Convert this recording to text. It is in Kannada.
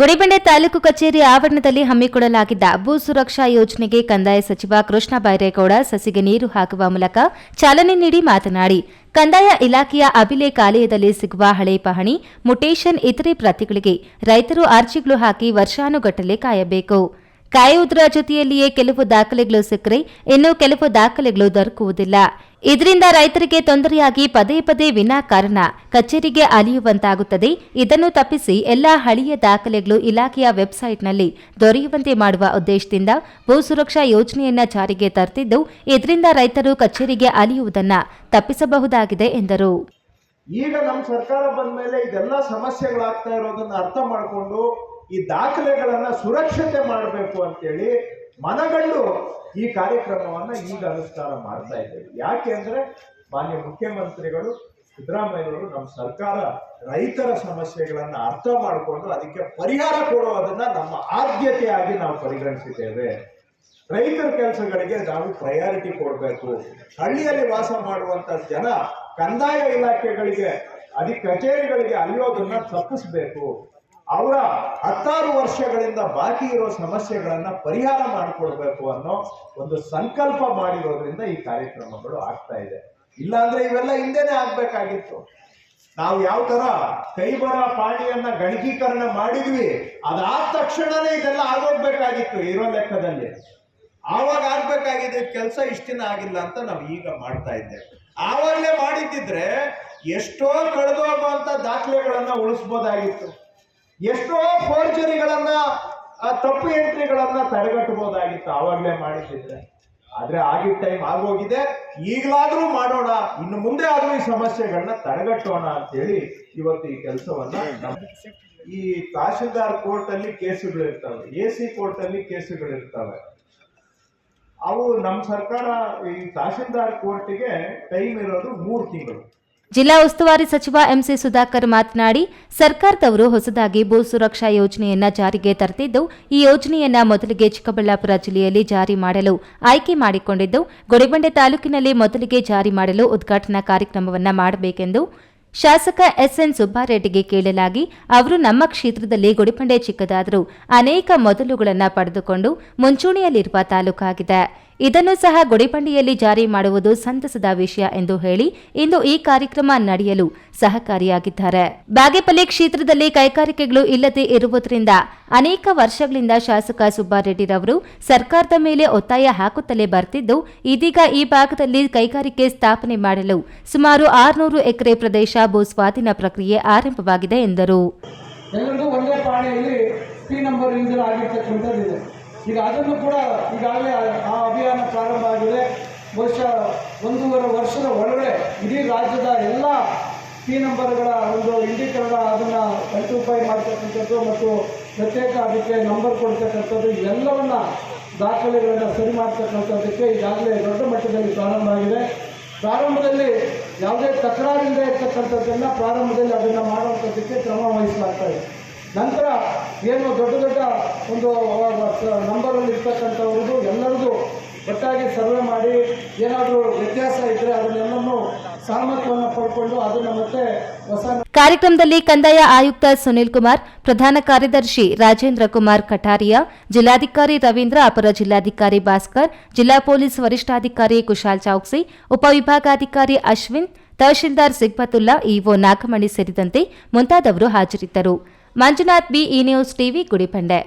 ಗುಡಿಬಂಡೆ ತಾಲೂಕು ಕಚೇರಿ ಆವರಣದಲ್ಲಿ ಹಮ್ಮಿಕೊಳ್ಳಲಾಗಿದ್ದ ಭೂ ಸುರಕ್ಷಾ ಯೋಜನೆಗೆ ಕಂದಾಯ ಸಚಿವ ಕೃಷ್ಣ ಬೈರೇಗೌಡ ಸಸಿಗೆ ನೀರು ಹಾಕುವ ಮೂಲಕ ಚಾಲನೆ ನೀಡಿ ಮಾತನಾಡಿ, ಕಂದಾಯ ಇಲಾಖೆಯ ಅಭಿಲೇಖಾಲಯದಲ್ಲಿ ಸಿಗುವ ಹಳೆ ಪಹಣಿ ಮುಟೇಷನ್ ಇತರೆ ಪ್ರತಿಗಳಿಗೆ ರೈತರು ಅರ್ಜಿಗಳು ಹಾಕಿ ವರ್ಷಾನುಗಟ್ಟಲೆ ಕಾಯಬೇಕು. ಕಾಯುವುದರ ಜೊತೆಯಲ್ಲಿಯೇ ಕೆಲವು ದಾಖಲೆಗಳು ಸಿಕ್ಕರೆ ಇನ್ನು ಕೆಲವು ದಾಖಲೆಗಳು ದೊರಕುವುದಿಲ್ಲ. ಇದರಿಂದ ರೈತರಿಗೆ ತೊಂದರೆಯಾಗಿ ಪದೇ ಪದೇ ವಿನಾಕಾರಣ ಕಚೇರಿಗೆ ಅಲಿಯುವಂತಾಗುತ್ತದೆ. ಇದನ್ನು ತಪ್ಪಿಸಿ ಎಲ್ಲಾ ಹಳೆಯ ದಾಖಲೆಗಳು ಇಲಾಖೆಯ ವೆಬ್ಸೈಟ್ನಲ್ಲಿ ದೊರೆಯುವಂತೆ ಮಾಡುವ ಉದ್ದೇಶದಿಂದ ಭೂ ಸುರಕ್ಷಾ ಯೋಜನೆಯನ್ನ ಜಾರಿಗೆ ತರ್ತಿದ್ದು, ಇದರಿಂದ ರೈತರು ಕಚೇರಿಗೆ ಅಲಿಯುವುದನ್ನ ತಪ್ಪಿಸಬಹುದಾಗಿದೆ ಎಂದರು. ಈಗ ನಮ್ಮ ಸರ್ಕಾರ ಬಂದ ಮೇಲೆ ಇದೆಲ್ಲ ಸಮಸ್ಯೆಗಳಾಗ್ತಾ ಇರೋದನ್ನ ಅರ್ಥ ಮಾಡಿಕೊಂಡು ಈ ದಾಖಲೆಗಳನ್ನ ಸುರಕ್ಷತೆ ಮಾಡಬೇಕು ಅಂತೇಳಿ ಮನಗಂಡು ಈ ಕಾರ್ಯಕ್ರಮವನ್ನ ಈಗ ಅನುಷ್ಠಾನ ಮಾಡ್ತಾ ಇದ್ದೇವೆ. ಯಾಕೆ ಅಂದ್ರೆ ಮಾನ್ಯ ಮುಖ್ಯಮಂತ್ರಿಗಳು ಸಿದ್ದರಾಮಯ್ಯವರು ನಮ್ಮ ಸರ್ಕಾರ ರೈತರ ಸಮಸ್ಯೆಗಳನ್ನ ಅರ್ಥ ಮಾಡಿಕೊಂಡು ಅದಕ್ಕೆ ಪರಿಹಾರ ಕೊಡುವುದನ್ನ ನಮ್ಮ ಆದ್ಯತೆಯಾಗಿ ನಾವು ಪರಿಗಣಿಸಿದ್ದೇವೆ. ರೈತರ ಕೆಲಸಗಳಿಗೆ ನಾವು ಪ್ರಯಾರಿಟಿ ಕೊಡಬೇಕು. ಹಳ್ಳಿಯಲ್ಲಿ ವಾಸ ಮಾಡುವಂತ ಜನ ಕಂದಾಯ ಇಲಾಖೆಗಳಿಗೆ, ಅದಿ ಕಚೇರಿಗಳಿಗೆ ಅಲ್ಲೋದನ್ನ ತಪ್ಪಿಸ್ಬೇಕು. ಅವರ ಹತ್ತಾರು ವರ್ಷಗಳಿಂದ ಬಾಕಿ ಇರೋ ಸಮಸ್ಯೆಗಳನ್ನ ಪರಿಹಾರ ಮಾಡಿಕೊಡ್ಬೇಕು ಅನ್ನೋ ಒಂದು ಸಂಕಲ್ಪ ಮಾಡಿರೋದ್ರಿಂದ ಈ ಕಾರ್ಯಕ್ರಮಗಳು ಆಗ್ತಾ ಇದೆ. ಇಲ್ಲಾಂದ್ರೆ ಇವೆಲ್ಲ ಹಿಂದೆನೆ ಆಗ್ಬೇಕಾಗಿತ್ತು. ನಾವು ಯಾವ ತರ ಕೈಬರ ಪಾಣಿಯನ್ನ ಗಣಕೀಕರಣ ಮಾಡಿದ್ವಿ, ಅದಾದ ತಕ್ಷಣನೇ ಇದೆಲ್ಲ ಆಗೋಗ್ಬೇಕಾಗಿತ್ತು ಇರೋ ಲೆಕ್ಕದಲ್ಲಿ. ಆವಾಗ ಆಗ್ಬೇಕಾಗಿದ್ದ ಕೆಲಸ ಇಷ್ಟಿನ ಆಗಿಲ್ಲ ಅಂತ ನಾವು ಈಗ ಮಾಡ್ತಾ ಇದ್ದೇವೆ ಆವಾಗಲೇ ಮಾಡಿದ್ದಿದ್ರೆ ಎಷ್ಟೋ ಕಳೆದೋಗುವಂತ ದಾಖಲೆಗಳನ್ನ ಉಳಿಸ್ಬೋದಾಗಿತ್ತು. ಎಷ್ಟೋ ಫೋರ್ಜರಿಗಳನ್ನ ತಪ್ಪು ಎಂಟ್ರಿಗಳನ್ನ ತಡೆಗಟ್ಟಬಹುದಾಗಿತ್ತು, ಆವಾಗಲೇ ಮಾಡಿದ್ರೆ ಆದ್ರೆ ಆಗಿದ್ದ ಟೈಮ್ ಆಗೋಗಿದೆ. ಈಗಲಾದ್ರೂ ಮಾಡೋಣ, ಇನ್ನು ಮುಂದೆ ಆದ್ರೂ ಈ ಸಮಸ್ಯೆಗಳನ್ನ ತಡೆಗಟ್ಟೋಣ ಅಂತೇಳಿ ಇವತ್ತು ಈ ಕೆಲಸವನ್ನ ಈ ತಹಶೀಲ್ದಾರ್ ಕೋರ್ಟ್ ಅಲ್ಲಿ ಕೇಸುಗಳು ಇರ್ತವೆ. ಎ ಸಿ ಕೋರ್ಟ್ ಅಲ್ಲಿ ಕೇಸುಗಳು ಇರ್ತವೆ. ಅವು ನಮ್ಮ ಸರ್ಕಾರ, ಈ ತಹಶೀಲ್ದಾರ್ ಕೋರ್ಟಿಗೆ ಟೈಮ್ ಇರೋದು ಮೂರು ತಿಂಗಳು. ಜಿಲ್ಲಾ ಉಸ್ತುವಾರಿ ಸಚಿವ ಎಂಸಿ ಸುಧಾಕರ್ ಮಾತನಾಡಿ, ಸರ್ಕಾರದವರು ಹೊಸದಾಗಿ ಭೂ ಸುರಕ್ಷಾ ಯೋಜನೆಯನ್ನ ಜಾರಿಗೆ ತರ್ತಿದ್ದು, ಈ ಯೋಜನೆಯನ್ನ ಮೊದಲಿಗೆ ಚಿಕ್ಕಬಳ್ಳಾಪುರ ಜಿಲ್ಲೆಯಲ್ಲಿ ಜಾರಿ ಮಾಡಲು ಆಯ್ಕೆ ಮಾಡಿಕೊಂಡಿದ್ದು, ಗೊಡಿಬಂಡೆ ತಾಲೂಕಿನಲ್ಲಿ ಮೊದಲಿಗೆ ಜಾರಿ ಮಾಡಲು ಉದ್ಘಾಟನಾ ಕಾರ್ಯಕ್ರಮವನ್ನ ಮಾಡಬೇಕೆಂದು ಶಾಸಕ ಎಸ್ಎನ್ ಸುಬ್ಬಾರೆಡ್ಡಿಗೆ ಕೇಳಲಾಗಿ, ಅವರು ನಮ್ಮ ಕ್ಷೇತ್ರದಲ್ಲಿ ಗುಡಿಪಂಡೆ ಚಿಕ್ಕದಾದರೂ ಅನೇಕ ಮೊದಲುಗಳನ್ನು ಪಡೆದುಕೊಂಡು ಮುಂಚೂಣಿಯಲ್ಲಿರುವ ತಾಲೂಕಾಗಿದೆ. ಇದನ್ನು ಸಹ ಗುಡಿಬಂಡಿಯಲ್ಲಿ ಜಾರಿ ಮಾಡುವುದು ಸಂತಸದ ವಿಷಯ ಎಂದು ಹೇಳಿ ಇಂದು ಈ ಕಾರ್ಯಕ್ರಮ ನಡೆಯಲು ಸಹಕಾರಿಯಾಗಿದ್ದಾರೆ. ಬಾಗೇಪಲ್ಲಿ ಕ್ಷೇತ್ರದಲ್ಲಿ ಕೈಗಾರಿಕೆಗಳು ಇಲ್ಲದೆ ಇರುವುದರಿಂದ ಅನೇಕ ವರ್ಷಗಳಿಂದ ಶಾಸಕ ಸುಬ್ಬಾರೆಡ್ಡಿರವರು ಸರ್ಕಾರದ ಮೇಲೆ ಒತ್ತಾಯ ಹಾಕುತ್ತಲೇ ಬರ್ತಿದ್ದು, ಇದೀಗ ಈ ಭಾಗದಲ್ಲಿ ಕೈಗಾರಿಕೆ ಸ್ಥಾಪನೆ ಮಾಡಲು ಸುಮಾರು ಆರುನೂರು ಎಕರೆ ಪ್ರದೇಶ ಭೂ ಸ್ವಾಧೀನ ಪ್ರಕ್ರಿಯೆ ಆರಂಭವಾಗಿದೆ ಎಂದರು. ಈಗ ಅದನ್ನು ಕೂಡ ಈಗಾಗಲೇ ಆ ಅಭಿಯಾನ ಪ್ರಾರಂಭ ಆಗಿದೆ. ಬಹುಶಃ ಒಂದೂವರೆ ವರ್ಷದ ಒಳಗಡೆ ಇಡೀ ರಾಜ್ಯದ ಎಲ್ಲ ಪಿ ನಂಬರ್ಗಳ ಒಂದು ಇಂಡೀಕರಣ ಅದನ್ನು ಐಡೆಂಟಿಫೈ ಮಾಡ್ತಕ್ಕಂಥದ್ದು ಮತ್ತು ಪ್ರತ್ಯೇಕ ಅದಕ್ಕೆ ನಂಬರ್ ಕೊಡ್ತಕ್ಕಂಥದ್ದು ಇವೆಲ್ಲವನ್ನ ದಾಖಲೆಗಳನ್ನು ಸರಿ ಮಾಡ್ತಕ್ಕಂಥದ್ದಕ್ಕೆ ಈಗಾಗಲೇ ದೊಡ್ಡ ಮಟ್ಟದಲ್ಲಿ ಪ್ರಾರಂಭ ಆಗಿದೆ. ಪ್ರಾರಂಭದಲ್ಲಿ ಯಾವುದೇ ತಕರಾರಿಂದ ಇರ್ತಕ್ಕಂಥದ್ದನ್ನು ಪ್ರಾರಂಭದಲ್ಲಿ ಅದನ್ನು ಮಾಡುವಂಥದ್ದಕ್ಕೆ ಕ್ರಮ ವಹಿಸಲಾಗ್ತಾ ಇದೆ. ನಂತರ ಏನು ದೊಡ್ಡ ದೊಡ್ಡ ಒಂದು ನಂಬರಲ್ಲಿ ಇರ್ತಕ್ಕಂಥವ್ರದ್ದು ಎಲ್ಲರಿಗೂ ಒಟ್ಟಾಗಿ ಸರ್ವೆ ಮಾಡಿ ಏನಾದರೂ ವ್ಯತ್ಯಾಸ ಇದ್ರೆ ಅದನ್ನೆಲ್ಲನೂ ಸಹಮತವನ್ನು ಪಡ್ಕೊಂಡು ಅದನ್ನು ಮತ್ತೆ ಹೊಸ ಕಾರ್ಯಕ್ರಮದಲ್ಲಿ ಕಂದಾಯ ಆಯುಕ್ತ ಸುನಿಲ್ ಕುಮಾರ್, ಪ್ರಧಾನ ಕಾರ್ಯದರ್ಶಿ ರಾಜೇಂದ್ರ ಕುಮಾರ್ ಕಠಾರಿಯಾ, ಜಿಲ್ಲಾಧಿಕಾರಿ ರವೀಂದ್ರ, ಅಪರ ಜಿಲ್ಲಾಧಿಕಾರಿ ಭಾಸ್ಕರ್, ಜಿಲ್ಲಾ ಪೊಲೀಸ್ ವರಿಷ್ಠಾಧಿಕಾರಿ ಕುಶಾಲ್ ಚೌಕ್ಸಿ ಉಪವಿಭಾಗಾಧಿಕಾರಿ ಅಶ್ವಿನ್, ತಹಶೀಲ್ದಾರ್ ಸಿಗ್ಬತುಲ್ಲಾ ಇಒ ನಾಗಮಣಿ ಸೇರಿದಂತೆ ಮುಂತಾದವರು ಹಾಜರಿದ್ದರು. Manjunath B E news TV Gudibande